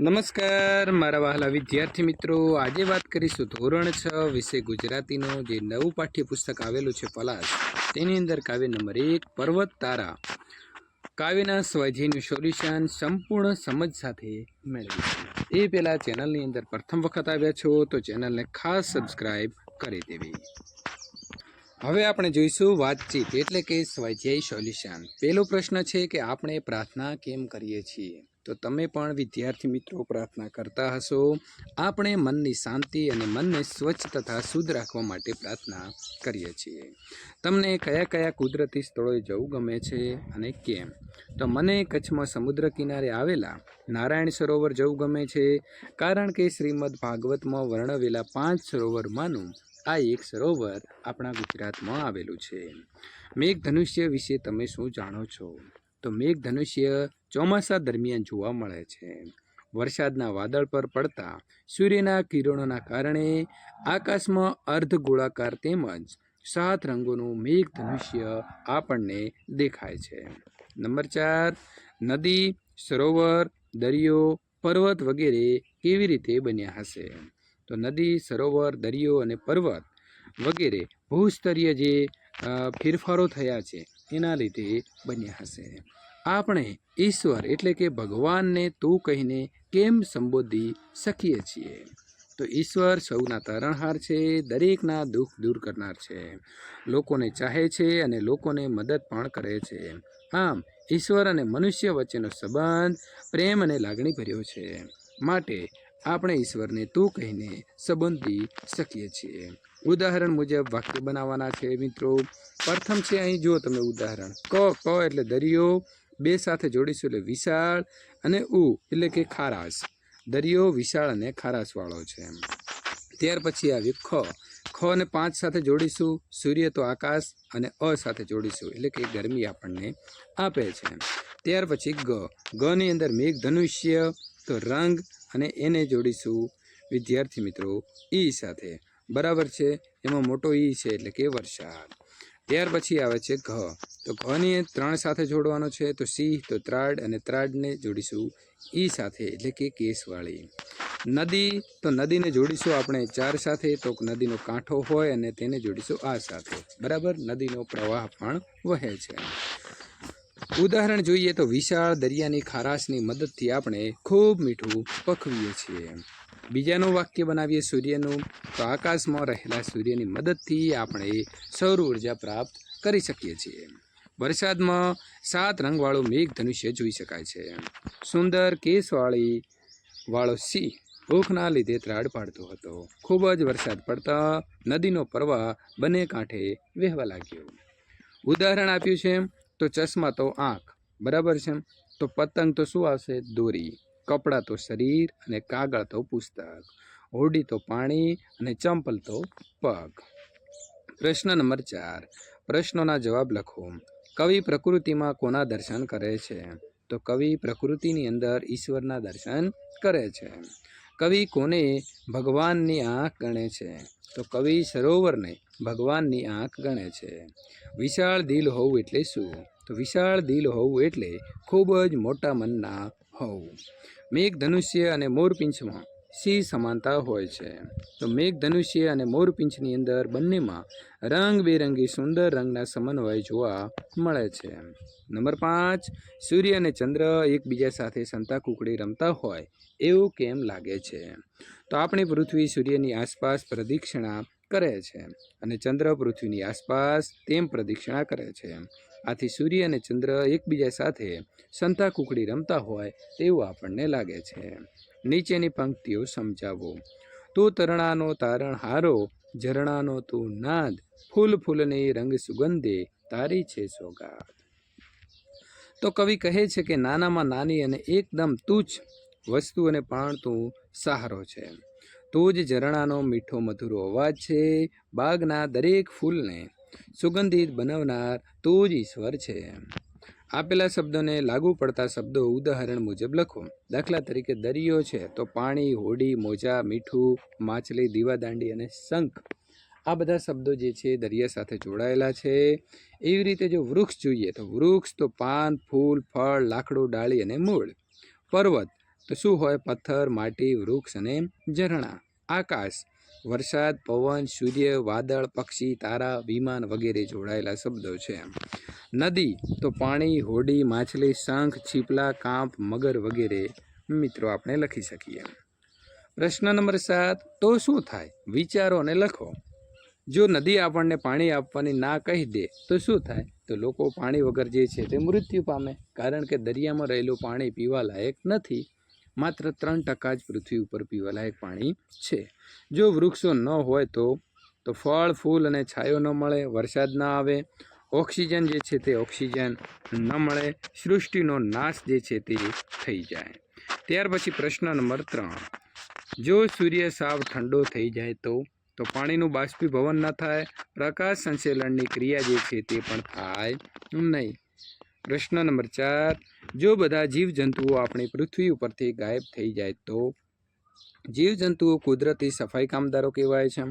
નમસ્કાર, મારા વહાલા વિદ્યાર્થી મિત્રો. આજે વાત કરીશું ધોરણ છ વિશે ગુજરાતીનો જે નવું પાઠ્યપુસ્તક આવેલું છે પલાશ. તેની અંદર કાવ્ય નંબર એક, પર્વત તારા. કાવ્યના સ્વાધ્યાયનું સોલ્યુશન સંપૂર્ણ સમજ સાથે મેળવીશું. એ પહેલાં ચેનલની અંદર પ્રથમ વખત આવ્યા છો તો ચેનલને ખાસ સબસ્ક્રાઈબ કરી દેવી. હવે આપણે જોઈશું વાતચીત એટલે કે સ્વાધ્યાય સોલ્યુશન. પહેલો પ્રશ્ન છે કે આપણે પ્રાર્થના કેમ કરીએ છીએ? તો તમે પણ વિદ્યાર્થી મિત્રો પ્રાર્થના કરતા હશો. આપણે મનની શાંતિ અને મનને સ્વચ્છ તથા શુદ્ધ રાખવા માટે પ્રાર્થના કરીએ છીએ. તમને કયા કયા કુદરતી સ્થળોએ જવું ગમે છે અને કેમ? તો મને કચ્છમાં સમુદ્ર કિનારે આવેલા નારાયણ સરોવર જવું ગમે છે, કારણ કે શ્રીમદ ભાગવતમાં વર્ણવેલા પાંચ સરોવરમાંનું આ એક સરોવર આપણા ગુજરાતમાં આવેલું છે. મેઘધનુષ્ય વિશે તમે શું જાણો છો? તો મેઘધનુષ્ય ચોમાસા દરમિયાન જોવા મળે છે. વરસાદના વાદળ પર પડતા સૂર્યના કિરણોના કારણે આકાશમાં અર્ધ ગોળાકાર તેમજ સાત રંગોનું મેઘધનુષ્ય આપણને દેખાય છે. નંબર ચાર, નદી, સરોવર, દરિયો, પર્વત વગેરે કેવી રીતે બન્યા હશે? તો નદી, સરોવર, દરિયો અને પર્વત વગેરે ભૂસ્તરીય જે ફેરફારો થયા છે એના લીધે બન્યા હશે. આપણે ઈશ્વર એટલે કે ભગવાનને તું કહીને કેમ સંબોધી શકીએ છીએ? તો ઈશ્વર સૌના તારણહાર છે, દરેકના દુઃખ દૂર કરનાર છે. લોકોને ચાહે છે અને લોકોને મદદ પણ કરે છે. આમ, ઈશ્વર અને મનુષ્ય વચ્ચેનો સંબંધ પ્રેમ અને લાગણી ભર્યો છે. માટે આપણે ઈશ્વરને તું કહીને સંબંધી શકીએ છીએ. ઉદાહરણ મુજબ વાક્ય બનાવવાના છે, મિત્રો. પ્રથમ છે અહીં જુઓ તમે ઉદાહરણ. ક ક એટલે દરિયો, બે સાથે જોડીશું એટલે વિશાળ અને ઉ એટલે કે ખારાશ. દરિયો, વિશાળ અને ખારાશવાળો છે એમ. ત્યાર પછી આવ્યું ખ. ખ અને પાંચ સાથે જોડીશું. સૂર્ય તો આકાશ અને અ સાથે જોડીશું એટલે કે ગરમી આપણને આપે છે ત્યાર પછી ગ. ગની અંદર મેઘ ધનુષ્ય તો રંગ અને એને જોડીશું. વિદ્યાર્થી મિત્રો, ઈ સાથે. બરાબર છે? એમાં મોટો ઈ છે એટલે કે વરસાદ. ત્યાર પછી આવે છે ઘ. તો ઘની ત્રણ સાથે જોડવાનો છે, તો સિંહ તો ત્રાડ અને ત્રાડને જોડીશું ઈ સાથે એટલે કે કેસવાળી. નદી, તો નદીને જોડીશું આપણે ચાર સાથે, તો નદીનો કાંઠો હોય અને તેને જોડીશું આ સાથે. બરાબર? નદીનો પ્રવાહ પણ વહે છે. ઉદાહરણ જોઈએ તો વિશાળ દરિયાની ખારાશની મદદથી આપણે ખૂબ મીઠું પકવીએ છીએ. બીજાનું વાક્ય બનાવીએ સૂર્યનું, તો આકાશમાં રહેલા સૂર્યની મદદથી આપણે સૌર ઊર્જા પ્રાપ્ત કરી શકીએ છીએ. વરસાદમાં સાત રંગવાળું મેઘ ધનુષ્ય જોઈ શકાય છે. સુંદર કેસવાળી વાળો સિંહ ભૂખના લીધે ત્રાડ પાડતો હતો. ખૂબ જ વરસાદ પડતા નદીનો પ્રવાહ બંને કાંઠે વહેવા લાગ્યો. ઉદાહરણ આપ્યું છે તો ચશ્મા તો આંખ, બરાબર છે તો પતંગ તો શું આવશે? દોરી. કપડાં તો શરીર અને કાગળ તો પુસ્તક, હોડી તો પાણી અને ચંપલ તો પગ. પ્રશ્ન નંબર ચાર, પ્રશ્નોના જવાબ લખો. કવિ પ્રકૃતિમાં કોના દર્શન કરે છે? તો કવિ પ્રકૃતિની અંદર ઈશ્વરના દર્શન કરે છે. કવિ કોને ભગવાનની આંખ ગણે છે? તો કવિ સરોવરને ભગવાનની આંખ ગણે છે. વિશાળ દિલ હોવું એટલે શું? તો વિશાળ દિલ હોવું એટલે ખૂબ જ મોટા મનના હોવું મેઘ ધનુષ્ય અને મોરપિંચમાં સી સમાનતા હોય છે. તો મેઘ ધનુષ્ય અને મોરપિંચની અંદર બંનેમાં રંગબેરંગી સુંદર રંગના સમન્વય જોવા મળે છે. નંબર પાંચ, સૂર્ય અને ચંદ્ર એકબીજા સાથે સંતા કુકડી રમતા હોય એવું કેમ લાગે છે? તો આપણી પૃથ્વી સૂર્યની આસપાસ પ્રદક્ષિણા કરે છે અને ચંદ્ર પૃથ્વીની આસપાસ તેમ પ્રદક્ષિણા કરે છે આથી સૂર્ય અને ચંદ્ર એકબીજા સાથે સંતા કુકડી રમતા હોય તેવું આપણને લાગે છે નીચેની પંક્તિઓ સમજાવો. તું તરણાનો તારણ હારો ઝરણાનો તું નાદ, ફૂલ ફૂલની રંગ સુગંધે તારી છે સોગાત. તો કવિ કહે છે કે નાનામાં નાની અને એકદમ તુચ્છ વસ્તુઓને પણ તું સહારો છે તું જ ઝરણાનો મીઠો મધુરો અવાજ છે. બાગના દરેક ફૂલને સુગંધિત બનાવનાર તો જ ઈશ્વર છે. આપેલા શબ્દોને લાગુ પડતા શબ્દો ઉદાહરણ મુજબ લખો. દાખલા તરીકે, દરિયો છે તો પાણી, હોડી, મોજા, મીઠું, માછલી, દીવાદાંડી અને શંખ. આ બધા શબ્દો જે છે, દરિયા સાથે જોડાયેલા છે. એવી રીતે જો વૃક્ષ જોઈએ તો વૃક્ષ, તો પાન, ફૂલ, ફળ, લાકડું, ડાળી અને મૂળ. પર્વત તો શું હોય? પથ્થર, માટી, વૃક્ષ અને ઝરણા. આકાશ, વરસાદ, પવન, સૂર્ય, વાદળ, પક્ષી, તારા, વિમાન વગેરે જોડાયેલા શબ્દો છે. નદી, તો પાણી, હોડી, માછલી, શંખ, છીપલા, કાંપ, મગર વગેરે. મિત્રો, આપણે લખી શકીએ. પ્રશ્ન નંબર સાત, તો શું થાય? વિચારો અને લખો. જો નદી આપણને પાણી આપવાની ના કહી દે, તો શું થાય? તો લોકો પાણી વગર જે છે તે મૃત્યુ પામે. કારણ કે દરિયામાં રહેલું પાણી પીવા લાયક નથી. માત્ર ત્રણ ટકા જ પૃથ્વી ઉપર પીવાલાયક પાણી છે. જો વૃક્ષો ન હોય તો તો ફળ, ફૂલ અને છાયો ન મળે, વરસાદ ન આવે. ઓક્સિજન જે છે તે ઓક્સિજન ન મળે, સૃષ્ટિનો નાશ જે છે તે થઈ જાય. ત્યાર પછી પ્રશ્ન નંબર ત્રણ. જો સૂર્ય સાવ ઠંડો થઈ જાય તો તો પાણીનું બાષ્પીભવન ન થાય, પ્રકાશ સંશ્લેષણની ક્રિયા જે છે તે પણ થાય નહીં. પ્રશ્ન નંબર ચાર, જો બધા જીવજંતુઓ આપણી પૃથ્વી ઉપરથી ગાયબ થઈ જાય તો? જીવજંતુઓ કુદરતી સફાઈ કામદારો કહેવાય છે.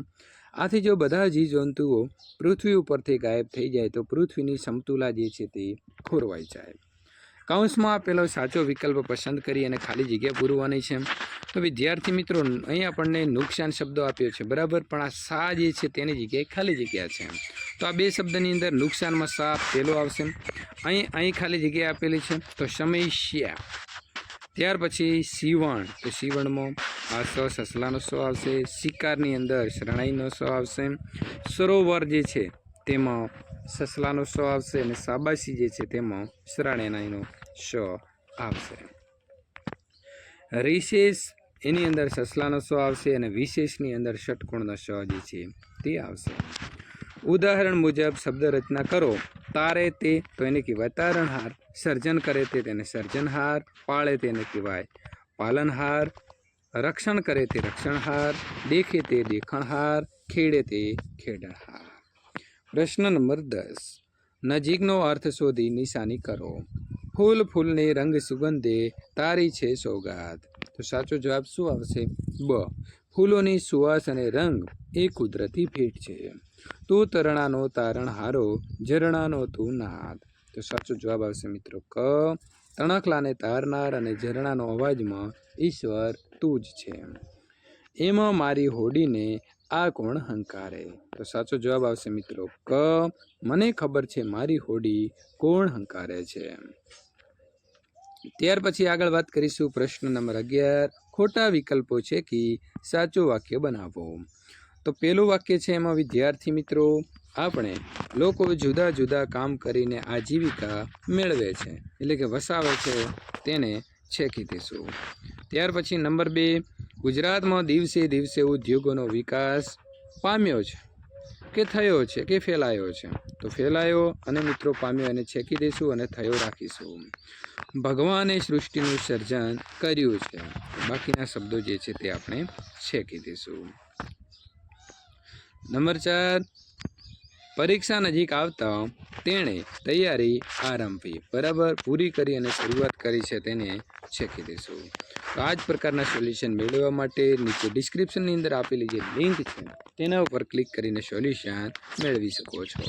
આથી જો બધા જીવજંતુઓ પૃથ્વી ઉપરથી ગાયબ થઈ જાય તો પૃથ્વીની સમતુલા જે છે તે ખોરવાઈ જાય. કૌંસમાં આપેલો સાચો વિકલ્પ પસંદ કરી અને ખાલી જગ્યા પૂરવાની છે. તો વિદ્યાર્થી મિત્રો, અહીં આપણને નુકસાન શબ્દો આપ્યો છે. બરાબર? પણ આ સા જે છે તેની જગ્યાએ ખાલી જગ્યા છે. તો આ બે શબ્દની અંદર નુકસાનમાં સા પહેલો આવશે. અહીં અહીં ખાલી જગ્યા આપેલી છે. તો સમસ્યા ત્યાર પછી સીવણ. તો સીવણમાં આ સ સસલાનો સો આવશે. શિકારની અંદર શરણાઈનો સો આવશે. સરોવર જે છે, તેમાં સસલાનો સો આવશે અને સાબાસી જે છે, તેમાં શરણેનાઈનો શ આવશે. રિશેષ, એની અંદર સસલાનો સો આવશે અને વિશેષની અંદર ષટકોણનો સ જે છે, તે આવશે. ઉદાહરણ મુજબ શબ્દ રચના કરો. તારે તે, તો એને કહેવાય તારણહાર. સર્જન કરે તે, તેને સર્જનહાર. પાળે તેને કહેવાય પાલનહાર. રક્ષણ કરે તે, રક્ષણહાર. દેખે તે, દેખણહાર. ખેડે તે ખેડણહાર પ્રશ્ન નંબર દસ. નજીકનો અર્થ શોધી નિશાની કરો. ફૂલ ફૂલને રંગ સુગંધે તારી છે સોગાદ તો સાચો જવાબ શું આવશે? બ. ફૂલોની સુવાસ અને રંગ એ કુદરતી ભેટ છે. તું તરણાનો તારણહારો ઝરણાનો તું નાદ. તો સાચો જવાબ આવશે મિત્રો ક. તણખલાને તારનાર અને ઝરણાનો અવાજમાં ઈશ્વર તું જ છે. એમાં મારી હોડીને આ કોણ હંકારે? તો સાચો જવાબ આવશે મિત્રો ક. મને ખબર છે મારી હોડી કોણ હંકારે છે. ત્યાર પછી આગળ વાત કરીશું પ્રશ્ન નંબર અગિયાર. ખોટા વિકલ્પો છે કે સાચું વાક્ય બનાવો તો પેલું વાક્ય છે એમાં, વિદ્યાર્થી મિત્રો, આપણે લોકો જુદા જુદા કામ કરીને આજીવિકા મેળવે છે. એટલે કે વસાવે છે, તેને છેકી દઈશું ત્યાર પછી નંબર બે, ગુજરાતમાં દિવસે દિવસે ઉદ્યોગોનો વિકાસ પામ્યો છે. કે થયો છે, કે ફેલાયો છે. તો ફેલાયો અને મિત્રો, પામ્યો એને છેકી દઈશું અને થયો રાખીશું. ભગવાને સૃષ્ટિનું સર્જન કર્યું છે. બાકીના શબ્દો જે છે તે આપણે છેકી દઈશું નંબર ચાર. પરીક્ષા નજીક આવતા તેણે તૈયારી આરંભી. બરાબર, પૂરી કરી અને શરૂઆત કરી છે તેને છેકી દઈશું તો આ જ પ્રકારના સોલ્યુશન મેળવવા માટે નીચે ડિસ્ક્રિપ્શનની અંદર આપેલી જે લિંક છે, તેના ઉપર ક્લિક કરીને સોલ્યુશન મેળવી શકો છો.